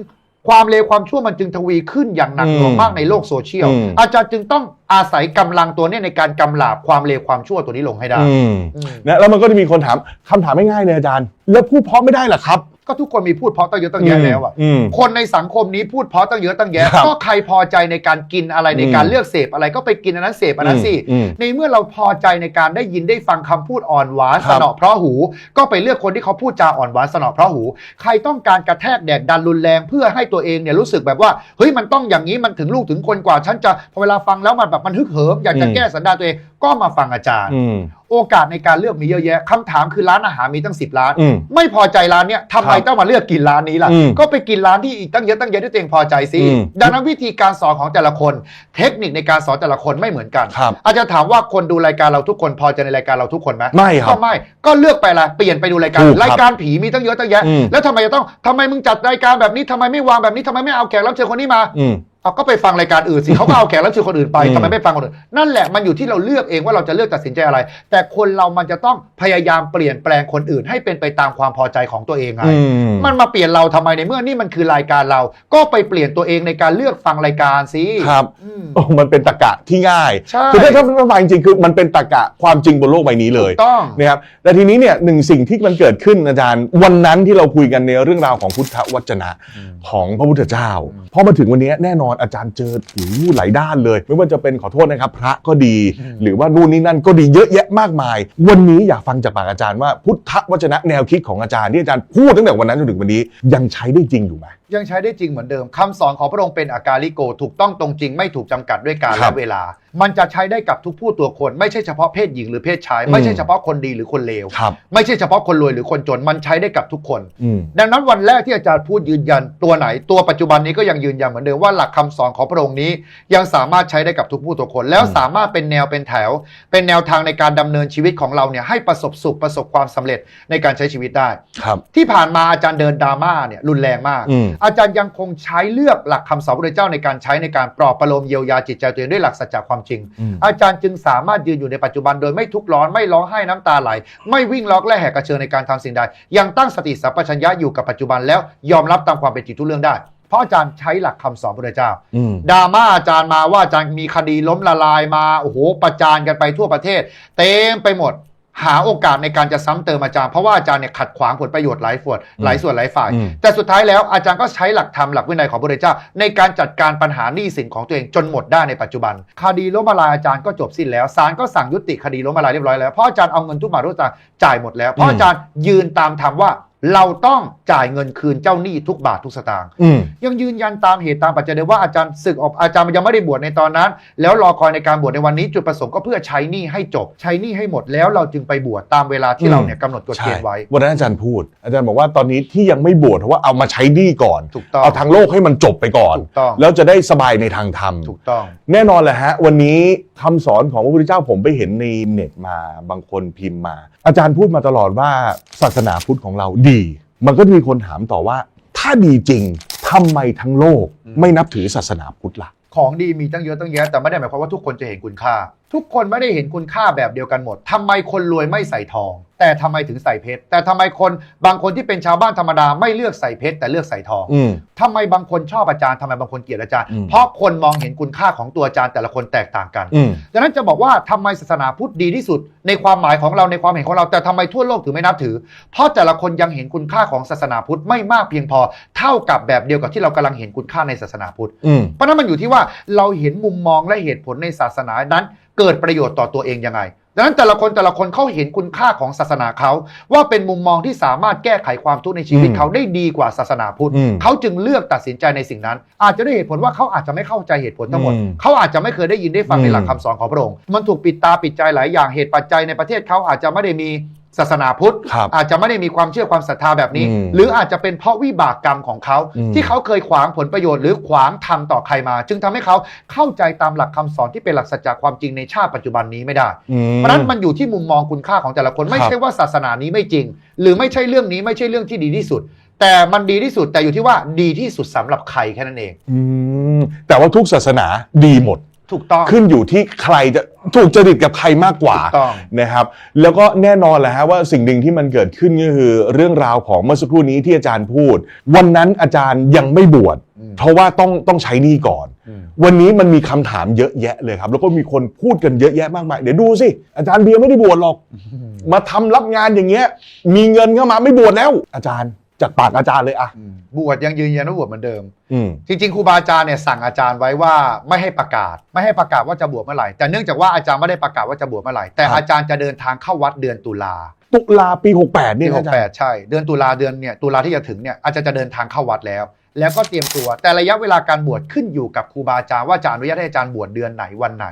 ความเลวความชั่วมันจึงทวีขึ้นอย่างหนักหน่วงมากในโลกโซเชียล อืม อาจารย์จึงต้องอาศัยกำลังตัวเนี้ในการกำลาบความเลวความชั่วตัวนี้ลงให้ได้อืมอืมนะแล้วมันก็จะมีคนถามคำถามไม่ง่ายเลยอาจารย์ แล้วพูดเพราะไม่ได้เหรอครับ ก็ทุกคนมีพูดเพราะตั้งเยอะตั้งแยะแล้วอะอืม คนในสังคมนี้พูดเพราะตั้งเยอะตั้งแยะครับก็ใครพอใจในการกินอะไรในการอืมเลือกเสพอะไรก็ไปกินอันนั้นเสพอันนั้นสิอืมในเมื่อเราพอใจในการได้ยินได้ฟังคำพูดอ่อนหวานคสรับ นอเพราะหู ก็ไปเลือกคนที่เขาพูดจาอ่อนหวานสนอเพราะหู ใครต้องการกระแทกแดกดันรุนแรงเพื่อให้ตัวเองเนี่ยรู้สึกแบบว่าเฮ้ยมันต้องอย่างนี้มันถึงลูกถึงคนกว่าฉันจะพอเวลาฟังแล้วมันแบบมันฮึกเหิมอยากจะอืม แก้สันดานตัวเอง ก็มาฟังอาจารย์ อืม โอกาสในการเลือกมีเยอะแยะคำถามคือร้านอาหารมีตั้ง 10 ร้าน อืมไม่พอใจร้านเนี้ยทำไมครับต้องมาเลือกกินร้านนี้ล่ะ อืมก็ไปกินร้านที่อีกตั้งเยอะตั้งเยอะที่ตัวเองพอใจสิอืมดังนั้นวิธีการสอนของแต่ละคน เทคนิคในการสอนแต่ละคนไม่เหมือนกัน ครับอาจจะถามว่าคนดูรายการเราทุกคนพอใจในรายการเราทุกคนไหมไม่ครัก็บไม่ก็เลือกไปละเปลี่ยนไปดูรายการถูกครับรายการผีมีตั้งเยอะตั้งแยะ อืม แล้วทำไมจะต้องทำไมมึงจัดรายการแบบนี้ทำไมไม่วางแบบนี้ทำไมไม่เอาแขกรับเชิญคนนี้มา อืม เอาก็ไปฟังรายการอื่นสิเขาก็เอาแขกรับเชิญคนอื่นไปอืมทำไมไม่ฟังคนอื่นนั่นแหละมันอยู่ที่เราเลือกเองว่าเราจะเลือกตัดสินใจอะไร แต่คนเรามันจะต้องพยายามเปลี่ยนแปลงคนอื่น ให้เป็นไปตามความพอใจของตัวเองไงอืมมันมาเปลี่ยนเราทำไมในเมื่อนี่มันคือรายการเรา ก็ไปเปลี่ยนตัวเองในการเลือกฟังรายการสิครับอืมโอ้มันเป็นตรรกะที่ง่ายใช่คือถ้าถ้าถ้าฟังจริงๆคือมันเป็นตรรกะความจริงบนโลกใบนี้เลยถูกต้องนะครับแต่ทีนี้เนี่ยหนึ่งสิ่งที่มันเกิดขึ้นอาจารย์ วันนั้นที่เราคุยกันในเรื่องราวของพุทธวจนะของพระพุทธเจ้าอืมพอมาถึงวันนี้แน่นอนอาจารย์เจอหูหลายด้านเลย ไม่ว่าจะเป็นขอโทษนะครับ พระก็ดีอืมหรือว่านู่นนี่นั่นก็ดีเยอะแยะมากมาย วันนี้อยากฟังจากปากอาจารย์ว่าพุทธวจนะแนวคิดของอาจารย์ที่อาจารย์พูดตั้งแต่วันนั้นจนถึงวันนี้ยังใช้ได้จริงอยู่ไหม ยังใช้ได้จริงเหมือนเดิมคำสอนของพระองค์เป็นอาการลิโก ถูกต้องตรงจริงไม่ถูกจำกัดด้วยการครัและบเวลา มันจะใช้ได้กับทุกผู้ตัวคน ไม่ใช่เฉพาะเพศหญิงหรือเพศชายอืมไม่ใช่เฉพาะคนดีหรือคนเลว ครับไม่ใช่เฉพาะคนรวยหรือคนจนมันใช้ได้กับทุกคน อืม ดังนั้นวันแรกที่อาจารย์พูดยืนยันตัวไหน ตัวปัจจุบันนี้ก็ยังยืนยันเหมือนเดิมว่าหลักคำสอนของพระองค์นี้ ยังสามารถใช้ได้กับทุกผู้ทุกคน แล้วอืมสามารถเป็นแนวเป็นแถว เป็นแนวทางในการดำเนินชีวิตของเราเนี่ยให้ประสบสุขประสบความสำเร็จในการใช้ชีวิตได้ ครับ ที่ผ่านมาอาจารย์เดินดราม่าเนี่ยรุนแรงมาก อืมอาจารย์ยังคงใช้เลือกหลักคำสอนพระพุทธเจ้าในการใช้ในการปลอบประโลมเยียวยาจิตใจตัวเองด้วยหลักสัจจะความจริงอืมอาจารย์จึงสามารถยืนอยู่ในปัจจุบันโดยไม่ทุกข์ร้อนไม่ร้องไห้น้ำตาไหล ไม่วิ่งล็อกและแหกกระเชิงในการทำสิ่งใด ยังตั้งสติสัพพัญญะอยู่กับปัจจุบันแล้วยอมรับตามความเป็นจริงทุกเรื่องได้ เพราะอาจารย์ใช้หลักคำสอนพระพุทธเจ้า อืม ดราม่าอาจารย์มาว่าอาจารย์มีคดีล้มละลายมา โอ้โห ประจานกันไปทั่วประเทศ เต็มไปหมด หาโอกาสในการจะซ้ำเติมอาจารย์เพราะว่าอาจารย์เนี่ยขัดขวางผลประโยชน์หลายส่วนหลายส่วนหลายฝ่ายอืมแต่สุดท้ายแล้วอาจารย์ก็ใช้หลักธรรมหลักวินัยของพระพุทธเจ้า ในการจัดการปัญหาหนี้สินของตัวเองจนหมดได้ในปัจจุบัน คดีล้มละลายอาจารย์ก็จบสิ้นแล้วศาลก็สั่งยุติคดีล้มละลายเรียบร้อยแล้วเพราะอาจารย์เอาเงินทุกบาททุกสตางค์จ่ายหมดแล้วเพราะอาจารย์ยืนตามธรรมว่า เราต้องจ่ายเงินคืนเจ้าหนี้ทุกบาททุกสตางค์อืม ยังยืนยันตามเหตุตามปัจจัยเลยว่าอาจารย์ศึกออกอาจารย์ยังไม่ได้บวชในตอนนั้น แล้วรอคอยในการบวชในวันนี้จุดประสงค์ก็เพื่อใช้หนี้ให้จบ ใช้หนี้ให้หมดแล้วเราจึงไปบวชตามเวลาที่อืมเราเนี่ยกำหนดกฎเกณฑ์ไว้วันนั้นอาจารย์พูด อาจารย์บอกว่าตอนนี้ที่ยังไม่บวชเพราะว่าเอามาใช้หนี้ก่อน ถูกต้องเอาทางโลกให้มันจบไปก่อน ถูกต้อง แล้วจะได้สบายในทางธรรม ถูกต้อง แน่นอนแหละฮะ วันนี้คำสอนของพระพุทธเจ้าผมไปเห็นในเน็ตมาบางคนพิมพ์มา อาจารย์พูดมาตลอดว่าศาสนาพุทธของเราดีมันก็จะมีคนถามต่อว่า ถ้าดีจริงทำไมทั้งโลกไม่นับถือศาสนาพุทธล่ะ ของดีมีตั้งเยอะตั้งแยะแต่ไม่ได้หมายความว่าทุกคนจะเห็นคุณค่า ทุกคนไม่ได้เห็นคุณค่าแบบเดียวกันหมดทำไมคนรวยไม่ใส่ทอง แต่ทำไมถึงใส่เพชร แต่ทำไมคนบางคนที่เป็นชาวบ้านธรรมดาไม่เลือกใส่เพชรแต่เลือกใส่ทองอืมทำไมบางคนชอบอาจารย์ทำไมบางคนเกลียดอาจารย์อืมเพราะคนมองเห็นคุณค่าของตัวอาจารย์แต่ละคนแตกต่างกันอืมดังนั้นจะบอกว่าทำไมศาสนาพุทธดีที่สุด ในความหมายของเราในความเห็นของเราแต่ทำไมทั่วโลกถึงไม่นับถือ เพราะแต่ละคนยังเห็นคุณค่าของศาสนาพุทธไม่มากเพียงพอ เท่ากับแบบเดียวกับที่เรากำลังเห็นคุณค่าในศาสนาพุทธอืมเพราะฉะนั้นมันอยู่ที่ว่าเราเห็นมุมมองและเหตุผลในศาสนานั้นเกิดประโยชน์ต่อตัวเองยังไง ดังนั้นแต่ละคนแต่ละคนเขาเห็นคุณค่าของศาสนาเขา ว่าเป็นมุมมองที่สามารถแก้ไขความทุกข์ในชีวิตอืมเขาได้ดีกว่าศาสนาพุทธอืมเขาจึงเลือกตัดสินใจในสิ่งนั้น อาจจะด้วยเหตุผลว่าเขาอาจจะไม่เข้าใจเหตุผลทั้งหมด อืม เขาอาจจะไม่เคยได้ยินได้ฟังในหลักคำสอนของพระองค์ มันถูกปิดตาปิดใจหลายอย่างเหตุปัจจัยในประเทศเขาอาจจะไม่ได้มี ศาสนาพุทธ ครับอาจจะไม่ได้มีความเชื่อความศรัทธาแบบนี้ อืมหรืออาจจะเป็นเพราะวิบากกรรมของเขา อืม ที่เขาเคยขวางผลประโยชน์หรือขวางทำต่อใครมา จึงทำให้เขาเข้าใจตามหลักคำสอนที่เป็นหลักสัจจะความจริงในชาติปัจจุบันนี้ไม่ได้ อืมเพราะฉะนั้นมันอยู่ที่มุมมองคุณค่าของแต่ละคนไม่ครับใช่ว่าศาสนานี้ไม่จริง หรือไม่ใช่เรื่องนี้ไม่ใช่เรื่องที่ดีที่สุด แต่มันดีที่สุดแต่อยู่ที่ว่าดีที่สุดสำหรับใครแค่นั้นเอง อืมแต่ว่าทุกศาสนาดีหมด ถูกต้อง ขึ้นอยู่ที่ใครจะถูกจริตกับใครมากกว่าถูกต้องนะครับ แล้วก็แน่นอนแหละฮะว่าสิ่งหนึ่งที่มันเกิดขึ้นก็คือ เรื่องราวของเมื่อสักครู่นี้ที่อาจารย์พูด วันนั้นอาจารย์ยังไม่บวชอืมเพราะว่าต้องต้องใช้หนี้ก่อน อืม วันนี้มันมีคำถามเยอะแยะเลยครับ แล้วก็มีคนพูดกันเยอะแยะมากมายเดี๋ยวดูสิอาจารย์เบียร์ไม่ได้บวชหรอก มาทำรับงานอย่างเงี้ย มีเงินเข้ามาไม่บวชแล้ว อาจารย์ จากปากอาจารย์เลยอะอืมบวชยังยืนยันว่าบวชเหมือนเดิมอืมจริงๆครูบาอาจารย์เนี่ยสั่งอาจารย์ไว้ว่าไม่ให้ประกาศ ไม่ให้ประกาศว่าจะบวชเมื่อไหร่ แต่เนื่องจากว่าอาจารย์ไม่ได้ประกาศว่าจะบวชเมื่อไหร่ แต่ครับอาจารย์จะเดินทางเข้าวัดเดือนตุลา ตุลาปี 68เนี่ปียหนะกอาจารแปย์ดใช่ เดือนตุลาเดือนเนี่ยตุลาที่จะถึงเนี่ยอาจารย์จะเดินทางเข้าวัดแล้ว แล้วก็เตรียมตัว แต่ระยะเวลาการบวชขึ้นอยู่กับครูบาอาจารย์ว่าจะอนุญาตให้อาจารย์บวชเดือนไหนวันไหน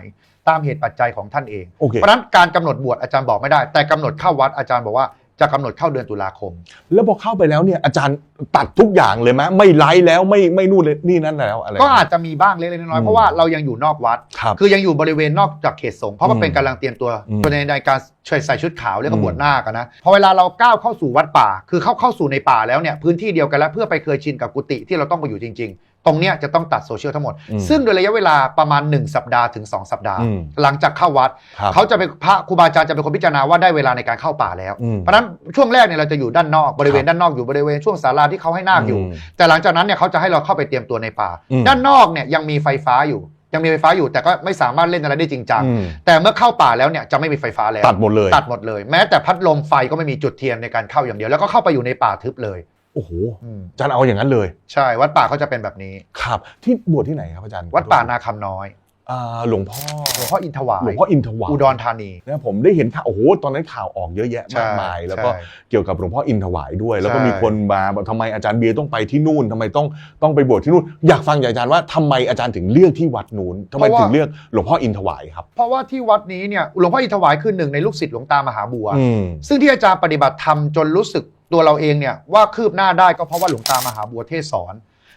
ตามเหตุปัจจัยของท่านเองโอเคเพราะฉะนั้นการกำหนดบวชอาจารย์บอกไม่ได้ แต่กำหนดเข้าวัดอาจารย์บอกว่า จะกำหนดเข้าเดือนตุลาคม แล้วพอเข้าไปแล้วเนี่ยอาจารย์ตัดทุกอย่างเลยไหมไม่ไลฟ์แล้วไม่ไม่นู่นเลยนี่นั่นแล้วอะไรก็อาจจะมีบ้างเล็กๆน้อยๆเพราะว่าเรายังอยู่นอกวัดครับคือยังอยู่บริเวณนอกจากเขตสงฆ์เพราะมันอืมเป็นกำลังเตรียมตัวอืมในในการใส่ชุดขาวเรียกอืว่ามบวชนาคอะนะพอเวลาเราก้าวเข้าสู่วัดป่า คือเข้าเข้าสู่ในป่าแล้วเนี่ยพื้นที่เดียวกันแล้วเพื่อไปเคยชินกับกุฏิที่เราต้องไปอยู่จริง ๆ ตรงเนี้ยจะต้องตัดโซเชียลทั้งหมด อืมซึ่งโดยระยะเวลาประมาณ 1 สัปดาห์ถึง 2 สัปดาห์ อืม หลังจากเข้าวัด ครับ เขาจะเป็นพระครูบาอาจารย์จะเป็นคนพิจารณาว่าได้เวลาในการเข้าป่าแล้ว อืมเพราะฉะนั้นช่วงแรกเนี่ยเราจะอยู่ด้านนอกบริเวณด้านนอกอยู่บริเวณช่วงศาลาที่เขาให้นาคอยู่อืมแต่หลังจากนั้นเนี่ยเขาจะให้เราเข้าไปเตรียมตัวในป่า อืม ด้านนอกเนี่ยยังมีไฟฟ้าอยู่ ยังมีไฟฟ้าอยู่แต่ก็ไม่สามารถเล่นอะไรได้จริงจังอืมแต่เมื่อเข้าป่าแล้วเนี่ยจะไม่มีไฟฟ้าแล้วตัดหมดเลย ตัดหมดเลย แม้แต่พัดลมไฟก็ไม่มีจุดเทียนในการเข้าอย่างเดียวแล้วก็เข้าไปอยู่ในป่าทึบเลย โอ้โหอืมอาจารย์เอาอย่างนั้นเลย ใช่วัดป่าเขาจะเป็นแบบนี้ ครับ ที่บวชที่ไหนครับอาจารย์ วัดป่านาคำน้อยอ่าหลวงพ่อหลวงพ่ออินทวายหลวงพ่ออินทวายอุดรธานีนะผมได้เห็นข่าวโอ้โหตอนนั้นข่าวออกเยอะแยะมากมายใช่แล้วก็ใช่เกี่ยวกับหลวงพ่ออินทวายด้วย แล้วก็ใช่มีคนมาบอกทำไมอาจารย์เบียร์ต้องไปที่นู่นทำไมต้องต้องไปบวชที่นู่น อยากฟังจากอาจารย์ว่าทำไมอาจารย์ถึงเลือกที่วัดนู้นทำไมถึงเลือกหลวงพ่ออินทวายครับเพราะว่าที่วัดนี้เนี่ยหลวงพ่ออินทวายคือหนึ่งในลูกศิษย์หลวงตามหาบัวอืมซึ่งที่อาจารย์ปฏิบัติธรรมจนรู้สึก ตัวเราเองเนี่ยว่าคืบหน้าได้ก็เพราะว่าหลวงตามหาบัวเทศสอน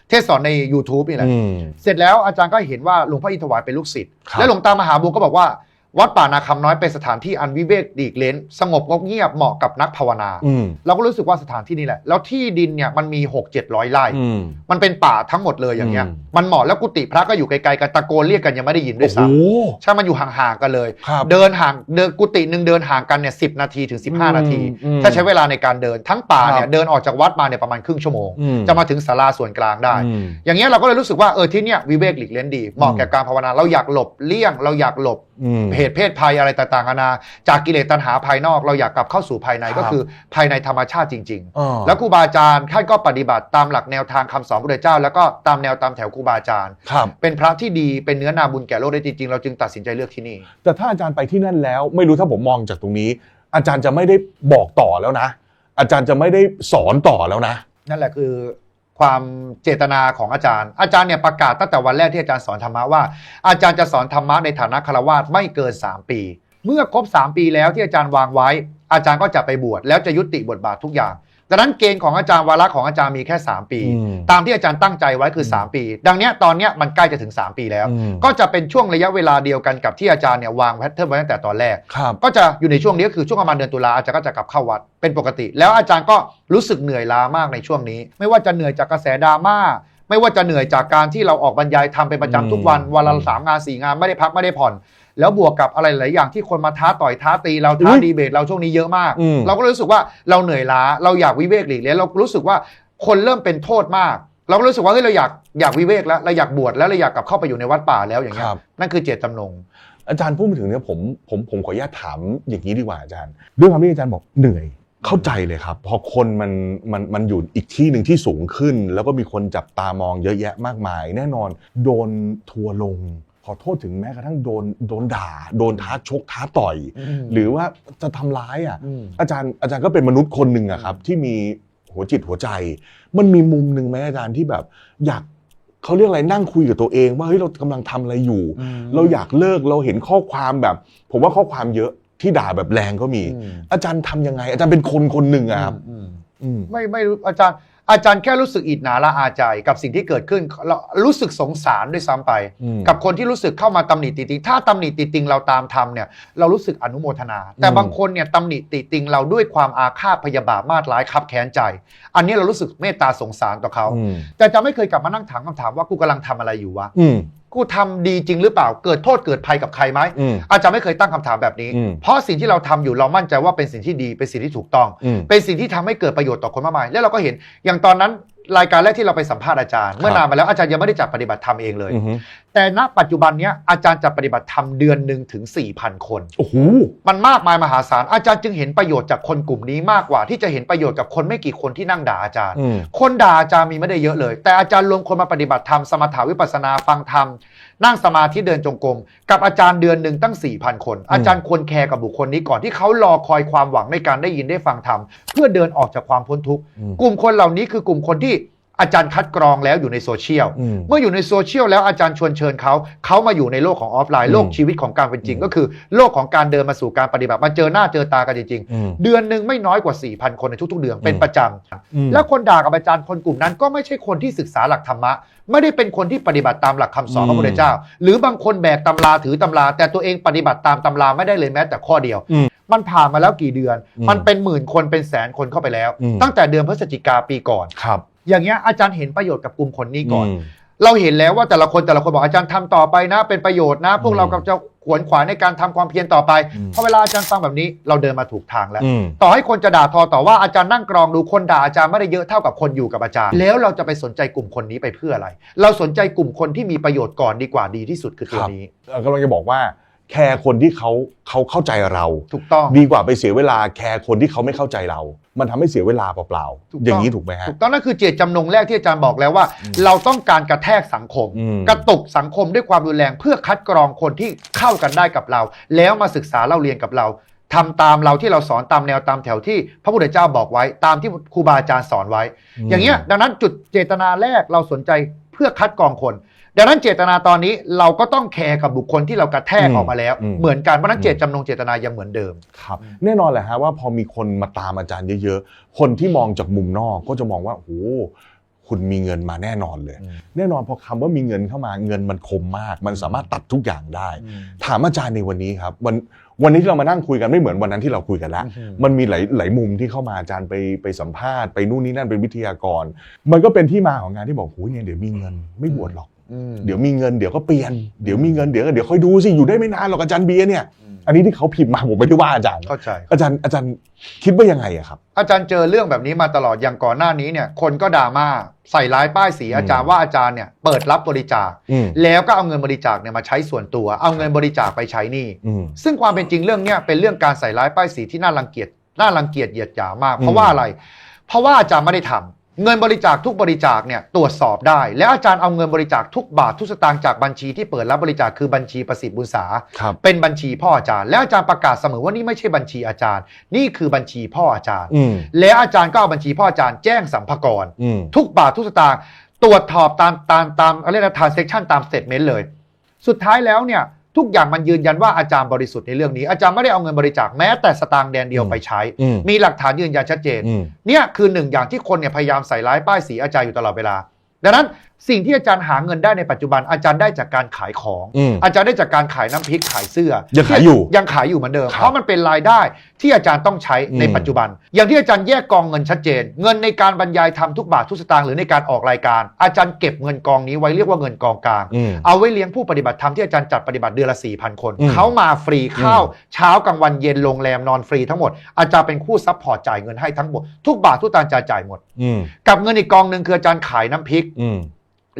เทศสอนใน YouTube นี่แหละ อืม เสร็จแล้วอาจารย์ก็เห็นว่าหลวงพ่ออินทวายเป็นลูกศิษย์ครับ และหลวงตามหาบัวก็บอกว่า วัดป่านาคำน้อยเป็นสถานที่อันวิเวกดีกเล้น สงบงบเงียบเหมาะกับนักภาวนา อืม เราก็รู้สึกว่าสถานที่นี่แหละ แล้วที่ดินเนี่ยมันมี 6 7 0 0ไร่ อืม มันเป็นป่าทั้งหมดเลยอย่างเงี้ย อืม มันเหมาะแล้วกุฏิพระก็อยู่ไกลๆกันตะโกนเรียกกันยังไม่ได้ยินด้วโอ้ยโหซ้ำใช่ มันอยู่ห่างๆกันเลย ครับ เดินห่างเดินกุฏิหนึ่งเดินห่างกันเนี่ยสินาทีถึง 15 นาที อืมถ้าใช้เวลาในการเดินทั้งป่าเนี่ครัยบเดินออกจากวัดมาเนี่ยประมาณครึ่งชั่วโมง อืม จะมาถึงศาลาส่วนกลางได้ อืม อย่างเงี้ยเราก็เลยรู้สึกว่าเออที่เนี่ยวิเวกหลีกเล่นดีเหมาะแก่การภาวนาเราอยากหลบเลี่ยงเราอยากหลบอืม เหตุเพศภัยอะไรต่างๆนานาจากกิเลสตัณหาภายนอกเราอยากกลับเข้าสู่ภายในครับก็คือภายในธรรมชาติจริงอ่าๆแล้วครูบาอาจารย์ท่านก็ปฏิบัติตามหลักแนวทางคำสอนพระพุทธเจ้า แล้วก็ตามแนวตามแถวครูบาอาจารย์ครับเป็นพระที่ดีเป็นเนื้อนาบุญแก่โลกได้จริงๆ เราจึงตัดสินใจเลือกที่นี่ แต่ถ้าอาจารย์ไปที่นั่นแล้ว ไม่รู้ถ้าผมมองจากตรงนี้ อาจารย์จะไม่ได้บอกต่อแล้วนะ อาจารย์จะไม่ได้สอนต่อแล้วนะ นั่นแหละคือ ความเจตนาของอาจารย์ อาจารย์เนี่ยประกาศตั้งแต่วันแรกที่อาจารย์สอนธรรมะว่า อาจารย์จะสอนธรรมะในฐานะคารวาสไม่เกิน 3 ปี เมื่อครบ 3 ปีแล้วที่อาจารย์วางไว้ อาจารย์ก็จะไปบวชแล้วจะยุติบทบาททุกอย่าง ดังนั้นเกณฑ์ของอาจารย์วาระของอาจารย์มีแค่ 3 ปีอืมตามที่อาจารย์ตั้งใจไว้คือ 3 ปี ดังเนี้ยตอนเนี้ยมันใกล้จะถึง 3 ปีแล้วอืมก็จะเป็นช่วงระยะเวลาเดียวกันกับที่อาจารย์เนี่ยวางแพทเทิร์นไว้ตั้งแต่ตอนแรกครับก็จะอยู่ในช่วงนี้ก็คือช่วงประมาณเดือนตุลาอาจารย์ก็จะกลับเข้าวัดเป็นปกติ แล้วอาจารย์ก็รู้สึกเหนื่อยล้ามากในช่วงนี้ ไม่ว่าจะเหนื่อยจากกระแสดราม่าไม่ว่าจะเหนื่อยจากการที่เราออกบรรยายทำเป็นประจำทุกวันอืมวันละสามงานสี่งานไม่ได้พักไม่ได้ผ่อน แล้วบวกกับอะไรหลายอย่างที่คนมาท้าต่อยท้าตีเราท้าอุ๊ยดีเบตเราช่วงนี้เยอะมากอืมเราก็รู้สึกว่าเราเหนื่อยล้าเราอยากวิเวกหลีกเลี่ยงเรารู้สึกว่าคนเริ่มเป็นโทษมาก เราก็รู้สึกว่าเฮ้ยเราอยากอยากวิเวกแล้วเราอยากบวชแล้วเราอยากกลับเข้าไปอยู่ในวัดป่าแล้วอย่างเงี้คยรับนั่นคือเจตจำนงอาจารย์พูดมาถึงเนี่ยผมผมผมขออนุญาตถามอย่างนี้ดีกว่าอาจารย์ด้วยความที่อาจารย์บอกเหนื่อยเข้าใจเลยครับ พอคนมันมันมันอยู่อีกที่หนึ่งที่สูงขึ้น แล้วก็มีคนจับตามองเยอะแยะมากมาย แน่นอนโดนทัวร์ลง ขอโทษถึงแม้กระทั่งโดนโดนด่า โดนท้าชกท้าต่อย หรือว่าจะทำร้ายอะมอาจารย์อาจารย์ก็เป็นมนุษย์คนหนึ่งอะครับ ที่มีหัวจิตหัวใจ มันมีมุมหนึ่งไหมอาจารย์ที่แบบ อยากเขาเรียกอะไรนั่งคุยกับตัวเองว่าเฮ้ยเรากำลังทำอะไรอยู่อืมเราอยากเลิกเราเห็นข้อความแบบ ผมว่าข้อความเยอะที่ด่าแบบแรงก็มีอืมอาจารย์ทำยังไง อาจารย์เป็นคนคนหนึ่งอะครับอืมอืมไม่ไม่รู้อาจารย์ อาจารย์แค่รู้สึกอิจฉาละอาใจกับสิ่งที่เกิดขึ้นเรารู้สึกสงสารด้วยซ้ำไปอืมกับคนที่รู้สึกเข้ามาตำหนิติติงถ้าตำหนิติติงเราตามทำเนี่ยเรารู้สึกอนุโมทนา แต่อืมบางคนเนี่ยตำหนิติติงเราด้วยความอาฆาตพยาบาทมาดร้ายคับแค้นใจ อันนี้เรารู้สึกเมตตาสงสารต่อเขาอืมแต่จะไม่เคยกลับมานั่งถามคำถามว่ากูกำลังทำอะไรอยู่วะอืม กูทำดีจริงหรือเปล่า เกิดโทษเกิดภัยกับใครไหมอืมอาจารย์ไม่เคยตั้งคำถามแบบนี้อืมเพราะสิ่งที่เราทำอยู่เรามั่นใจว่าเป็นสิ่งที่ดีเป็นสิ่งที่ถูกต้องอืมเป็นสิ่งที่ทำให้เกิดประโยชน์ต่อคนมากมาย แล้วเราก็เห็นอย่างตอนนั้น รายการแรกที่เราไปสัมภาษณ์อาจารย์ เมื่อนานมาแล้วอาจารย์ยังไม่ได้จัดปฏิบัติธรรมเองเลยอืมแต่ณปัจจุบันเนี้ยอาจารย์จัดปฏิบัติธรรมเดือนหนึ่งถึง 4,000 คนโอ้โหมันมากมายมหาศาลอาจารย์จึงเห็นประโยชน์จากคนกลุ่มนี้มากกว่าที่จะเห็นประโยชน์กับคนไม่กี่คนที่นั่งด่าอาจารย์อืมคนด่าอาจารย์มีไม่ได้เยอะเลย แต่อาจารย์รวมคนมาปฏิบัติธรรมสมถาวิปัสสนาฟังธรรม นั่งสมาธิเดินจงกรมกับอาจารย์เดือนหนึ่งตั้ง 4,000 คน อาจารย์ควรแคร์กับบุคคลนี้ก่อนที่เขารอคอยความหวังในการได้ยินได้ฟังธรรมเพื่อเดินออกจากความพ้นทุกข์อืมกลุ่มคนเหล่านี้คือกลุ่มคนที่ อาจารย์คัดกรองแล้วอยู่ในโซเชียลอืมเมื่ออยู่ในโซเชียลแล้วอาจารย์ชวนเชิญเขาเขามาอยู่ในโลกของออฟไลน์อืมโลกชีวิตของการเป็นจริงอืมก็คือโลกของการเดินมาสู่การปฏิบัติมาเจอหน้าเจอตากันจริงอืมๆเดือนหนึ่งไม่น้อยกว่า 4,000 คนในทุกๆ เดือนเป็นอืมประจำอืมแล้วคนด่ากับอาจารย์คนกลุ่มนั้น ก็ไม่ใช่คนที่ศึกษาหลักธรรมะ ไม่ได้เป็นคนที่ปฏิบัติตามหลักคำสอนของพระพุทธเจ้า หรือบางคนแบกตำราถือตำรา แต่ตัวเองปฏิบัติตามตำราไม่ได้เลยแม้แต่ข้อเดียวอืมมันผ่านมาแล้วกี่เดือนอืมมันเป็นหมื่นคนเป็นแสนคนเข้าไปแล้วอืมตั้งแต่เดือนพฤศจิกาปีก่อนครับ อย่างเงี้ยอาจารย์เห็นประโยชน์กับกลุ่มคนนี้ก่อน ม เราเห็นแล้วว่าแต่ละคนแต่ละคนบอกอาจารย์ทำต่อไปนะ เป็นประโยชน์นะ พวกเราก็จะขวนขวายในการทำความเพียรต่อไปอืมพอเวลาอาจารย์ฟังแบบนี้เราเดินมาถูกทางแล้ว อืม ต่อให้คนจะด่าทอต่อว่าอาจารย์นั่งกรองดูคนด่าอาจารย์ไม่ได้เยอะเท่ากับคนอยู่กับอาจารย์ แล้วเราจะไปสนใจกลุ่มคนนี้ไปเพื่ออะไร เราสนใจกลุ่มคนที่มีประโยชน์ก่อนดีกว่าดีที่สุดคือตัวครับนี้ เอ่อกำลังจะบอกว่า แคร์คนที่เขาเขาเข้าใจเราถูกต้อง ดีกว่าไปเสียเวลาแคร์คนที่เขาไม่เข้าใจเรา มันทำให้เสียเวลาเปล่าถูกต้องๆอย่างนี้ถูกไหมฮะ ถูกต้องนั่นคือเจตจำนงแรกที่อาจารย์บอกแล้วว่าอืมเราต้องการกระแทกสังคม อืม กระตุกสังคมด้วยความรุนแรงเพื่อคัดกรองคนที่เข้ากันได้กับเรา แล้วมาศึกษาเล่าเรียนกับเราทำตามเราที่เราสอนตามแนวตามแถวที่พระพุทธเจ้าบอกไว้ ตามที่ครูบาอาจารย์สอนไว้ อย่างเงี้ยดังนั้นจุดเจตนาแรกเราสนใจเพื่อคัดกรองคน ดังนั้นเจตนาตอนนี้เราก็ต้องแคร์กับบุคคลที่เรากระแทกออกมาแล้วเหมือนกันเพราะฉะนั้นเจตจำนงเจตนายังเหมือนเดิม ครับแน่นอนแหละฮะว่าพอมีคนมาตามอาจารย์เยอะๆ คนที่มองจากมุมนอกก็จะมองว่าโอ้โหคุณมีเงินมาแน่นอนเลยแน่นอนพอคำว่ามีเงินเข้ามาเงินมันคมมาก มันสามารถตัดทุกอย่างได้ ถามอาจารย์ในวันนี้ครับวันวันนี้ที่เรามานั่งคุยกันไม่เหมือนวันนั้นที่เราคุยกันแล้วอืมมันมีหลายหลายมุมที่เข้ามาอาจารย์ไปไปสัมภาษณ์ไปนู่นนี่นั่นเป็นวิทยากร มันก็เป็นที่มาของงานที่บอกโอ้ยเนี่ยเดี๋ยวมีเงินไม่บวชหรอก เดี๋ยวมีเงินเดี๋ยวก็เปลี่ยนเดี๋ยวมีเงินเดี๋ยวเดี๋ยวค่อยดูสิอยู่ได้ไม่นานหรอกอาจารย์เบียร์เนี่ย อันนี้ที่เขาพิมพ์มาผมไม่ได้ว่าอาจารย์เข้าใจอาจารย์อาจารย์คิดว่ายังไงอะครับ อาจารย์เจอเรื่องแบบนี้มาตลอดอย่างก่อนหน้านี้เนี่ย คนก็ด่ามาใส่ร้ายป้ายสีอาจารย์ว่าอาจารย์เนี่ยเปิดรับบริจาคอืมแล้วก็เอาเงินบริจาคเนี่ยมาใช้ส่วนตัว เอาเงินบริจาคไปใช้หนี้อืมซึ่งความเป็นจริงเรื่องเนี้ยเป็นเรื่องการใส่ร้ายป้ายสีที่น่ารังเกียจน่ารังเกียจเหยียดหยามมาก เพราะว่าอะไร เพราะว่าอาจารย์ไม่ได้ทำ เงินบริจาคทุกบริจาคเนี่ยตรวจสอบได้ และอาจารย์เอาเงินบริจาคทุกบาททุกสตางค์จากบัญชีที่เปิดรับบริจาคคือบัญชีประสิทธิ์บุญษา ครับเป็นบัญชีพ่ออาจารย์ และอาจารย์ประกาศเสมอว่านี่ไม่ใช่บัญชีอาจารย์ นี่คือบัญชีพ่ออาจารย์ อืมแล้วอาจารย์ก็เอาบัญชีพ่ออาจารย์แจ้งสัมภากระอืม ทุกบาททุกสตางค์ตรวจสอบตามตามตามอะไรนะ transaction ตาม statement เลย สุดท้ายแล้วเนี่ย ทุกอย่างมันยืนยันว่าอาจารย์บริสุทธิ์ในเรื่องนี้ อาจารย์ไม่ได้เอาเงินบริจาคแม้แต่สตางค์แดนเดียวอืมไปใช้ อืมมีหลักฐานยืนยันชัดเจน อืม เนี่ยคือหนึ่งอย่างที่คนเนี่ยพยายามใส่ร้ายป้ายสีอาจารย์อยู่ตลอดเวลา ดังนั้นสิ่งที่อาจารย์หาเงินได้ในปัจจุบันอาจารย์ได้จากการขายของ อืมอาจารย์ได้จากการขายน้ำพริกขายเสื้อยังขายอยู่ยังขายอยู่เหมือนเดิม ครับเพราะมันเป็นรายได้ที่อาจารย์ต้องใช้ในอืม ปัจจุบัน อย่างที่อาจารย์แยกกองเงินชัดเจน เงินในการบรรยายทำทุกบาททุกสตางค์หรือในการออกรายการ อาจารย์เก็บเงินกองนี้ไว้เรียกว่าเงินกองกลาง อืม เอาไว้เลี้ยงผู้ปฏิบัติธรรมที่อาจารย์จัดปฏิบัติเดือนละ 4 0 0 0 คน อืมเขามาฟรีข้าวอืมเช้ากลางวันเย็นโรงแรมนอนฟรีทั้งหมด อาจารย์เป็นคู่ซัพพอร์ตจ่ายเงินให้ทั้งหมด ทุกบาททุกสตางค์จ่ายจ่ายหมด อืม กับเงินอีกกองหนึ่งคืออาจารย์ขายน้ำพริกอืม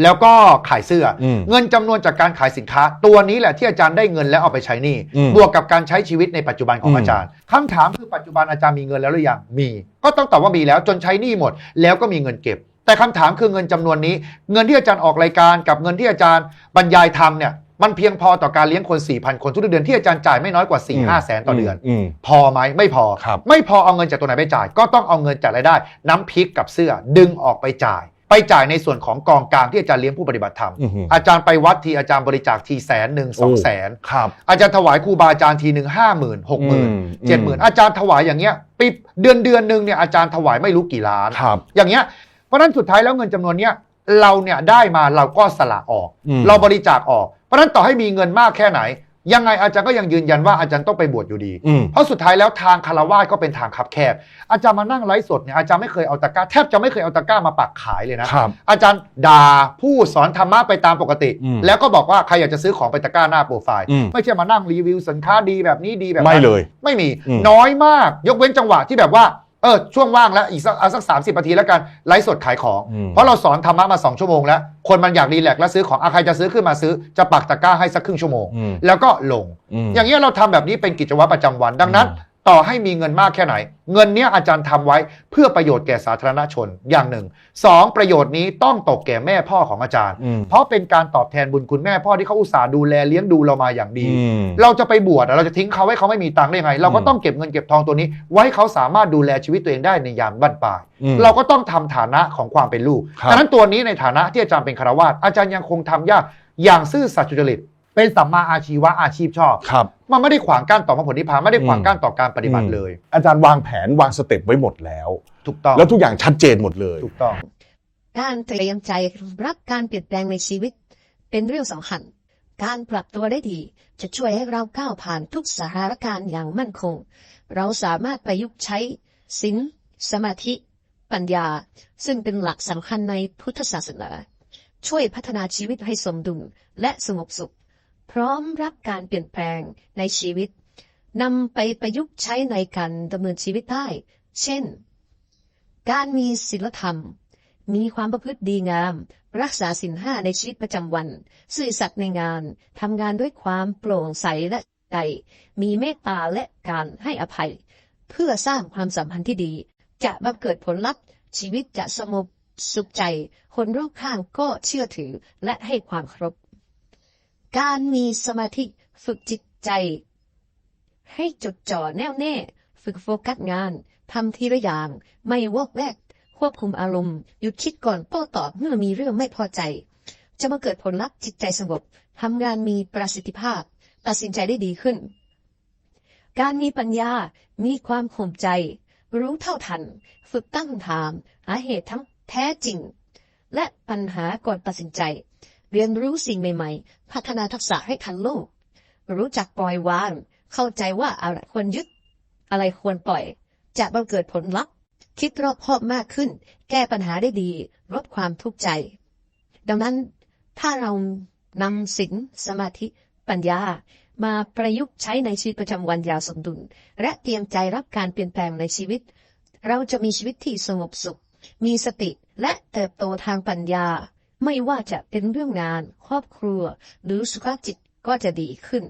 แล้วก็ขายเสื้ออมเงินจำนวนจากการขายสินค้า ตัวนี้แหละที่อาจารย์ได้เงินแล้วเอาไปใช้หนี้อืมบวกกับการใช้ชีวิตในปัจจุบันของอืมอาจารย์คำถามคือปัจจุบันอาจารย์มีเงินแล้วหรือยังมี ก็ต้องตอบว่ามีแล้วจนใช้หนี้หมด แล้วก็มีเงินเก็บ แต่คำถามคือเงินจำนวนนี้ เงินที่อาจารย์ออกรายการกับเงินที่อาจารย์บรรยายธรรมเนี่ยมันเพียงพอต่อการเลี้ยงคน4,000คนทุกเดือนที่อาจารย์จ่ายไม่น้อยกว่า4 5แสนต่อเดือนอืมพอไหมไม่พอครับไม่พอเอาเงินจากตัวไหนไปจ่าย ก็ต้องเอาเงินจากรายได้ น้ำพริกกับเสื้อดึงออกไปจ่าย ไปจ่ายในส่วนของกองกลางที่อาจารย์เลี้ยงผู้ปฏิบัติธรรม อือหืออาจารย์ไปวัดทีอาจารย์บริจาคทีแสนหนึ่งสองแสนครับ อาจารย์ถวายครูบาอาจารย์ทีหนึ่งห้าหมื่นหกหมื่นอืมเจ็ดหมื่นอาจารย์ถวายอย่างเงี้ยปีเดือนเดือนหนึ่งเนี่ยอาจารย์ถวายไม่รู้กี่ล้าน ครับ อย่างเงี้ย เพราะฉะนั้นสุดท้ายแล้วเงินจำนวนเนี้ยเราเนี่ยได้มาเราก็สละออก อืมเราบริจาคออก เพราะฉะนั้นต่อให้มีเงินมากแค่ไหน ยังไงอาจารย์ก็ยังยืนยันว่าอาจารย์ต้องไปบวชอยู่ดี อืม เพราะสุดท้ายแล้วทางคารวาสก็เป็นทางคับแคบ อาจารย์มานั่งไลฟ์สดเนี่ยอาจารย์ไม่เคยเอาตะกร้าแทบจะไม่เคยเอาตะกร้ามาปักขายเลยนะ ครับอาจารย์ด่าผู้สอนธรรมะไปตามปกติ อืมแล้วก็บอกว่าใครอยากจะซื้อของไปตะกร้าหน้าโปรไฟล์ อืมไม่ใช่มานั่งรีวิวสินค้าดีแบบนี้ดีแบบนั้นไม่เลยไม่มี อืม น้อยมาก ยกเว้นจังหวะที่แบบว่า เออช่วงว่างแล้วอีกสักเอาสักสามสิบนาทีแล้วกันไลฟ์สดขายของ อืม เพราะเราสอนธรรมะมา2ชั่วโมงแล้ว คนมันอยากรีแลกซ์แล้วซื้อของอะใครจะซื้อขึ้นมาซื้อจะปักตะกร้าให้สักครึ่งชั่วโมง อืมแล้วก็ลงมอย่างเงี้ยเราทำแบบนี้เป็นกิจวัตรประจำวัน ดังนั้น อืม ต่อให้มีเงินมากแค่ไหน เงินเนี้ยอาจารย์ทำไว้เพื่อประโยชน์แก่สาธารณชนอย่างหนึ่งสองประโยชน์นี้ต้องตกแก่แม่พ่อของอาจารย์อืมเพราะเป็นการตอบแทนบุญคุณแม่พ่อที่เขาอุตส่าห์ดูแลเลี้ยงดูเรามาอย่างดีอืมเราจะไปบวชอะเราจะทิ้งเขาให้เขาไม่มีตังค์ได้ยังไง เราก็อืมต้องเก็บเงินเก็บทองตัวนี้ ไว้ให้เขาสามารถดูแลชีวิตตัวเองได้ในยามบั้นปลายอืมเราก็ต้องทำฐานะของความเป็นลูกครับดังนั้นตัวนี้ในฐานะที่อาจารย์เป็นคารวาสอาจารย์ยังคงทำยากอย่างซื่อสัตย์สุจริต เป็นสัมมาอาชีวะอาชีพชอบ ครับ มันไม่ได้ขวางกั้นต่อมรรคผลนิพพานไม่ได้ขวางอืมกั้นต่อการปฏิบัติเลย อาจารย์วางแผนวางสเต็ปไว้หมดแล้ว ถูกต้องแล้วทุกอย่างชัดเจนหมดเลย ถูกต้อง การเตรียมใจรับการเปลี่ยนแปลงในชีวิต เป็นเรื่องสำคัญ การปรับตัวได้ดี จะช่วยให้เราก้าวผ่านทุกสถานการณ์อย่างมั่นคง เราสามารถประยุกต์ใช้ศีลสมาธิ ปัญญา ซึ่งเป็นหลักสำคัญในพุทธศาสนา ช่วยพัฒนาชีวิตให้สมดุลและสงบสุข พร้อมรับการเปลี่ยนแปลงในชีวิตนำไปประยุกต์ใช้ในการดำเนินชีวิตได้ เช่น การมีศีลธรรม มีความประพฤติดีงาม รักษาศีลห้าในชีวิตประจำวันซื่อสัตย์ในงาน ทำงานด้วยความโปร่งใสและใจ มีเมตตาและการให้อภัย เพื่อสร้างความสัมพันธ์ที่ดี จะบังเกิดผลลัพธ์ ชีวิตจะสงบสุขใจ คนรอบข้างก็เชื่อถือและให้ความเคารพ การมีสมาธิฝึกจิตใจ ให้จดจ่อแน่วแน่ ฝึกโฟกัสงานทำทีละอย่าง ไม่วอกแวก ควบคุมอารมณ์หยุดคิดก่อนโต้ตอบเมื่อมีเรื่องไม่พอใจ จะมาเกิดผลลัพธ์จิตใจสงบทำงานมีประสิทธิภาพ ตัดสินใจได้ดีขึ้น การมีปัญญามีความข่มใจ รู้เท่าทัน ฝึกตั้งคำถาม หาเหตุทั้งแท้จริง และปัญหาก่อนตัดสินใจ เรียนรู้สิ่งใหม่ ๆ พัฒนาทักษะให้ทันโลก รู้จักปล่อยวาง เข้าใจว่าอะไรควรยึด อะไรควรปล่อย จะบังเกิดผลลัพธ์ คิดรอบคอบมากขึ้น แก้ปัญหาได้ดี ลดความทุกข์ใจ ดังนั้นถ้าเรานำศีลสมาธิ ปัญญา มาประยุกต์ใช้ในชีวิตประจำวันอย่างสมดุล และเตรียมใจรับการเปลี่ยนแปลงในชีวิต เราจะมีชีวิตที่สงบสุข มีสติและเติบโตทางปัญญา ไม่ว่าจะเป็นเรื่องงาน ครอบครัว หรือสุขภาพจิตก็จะดีขึ้น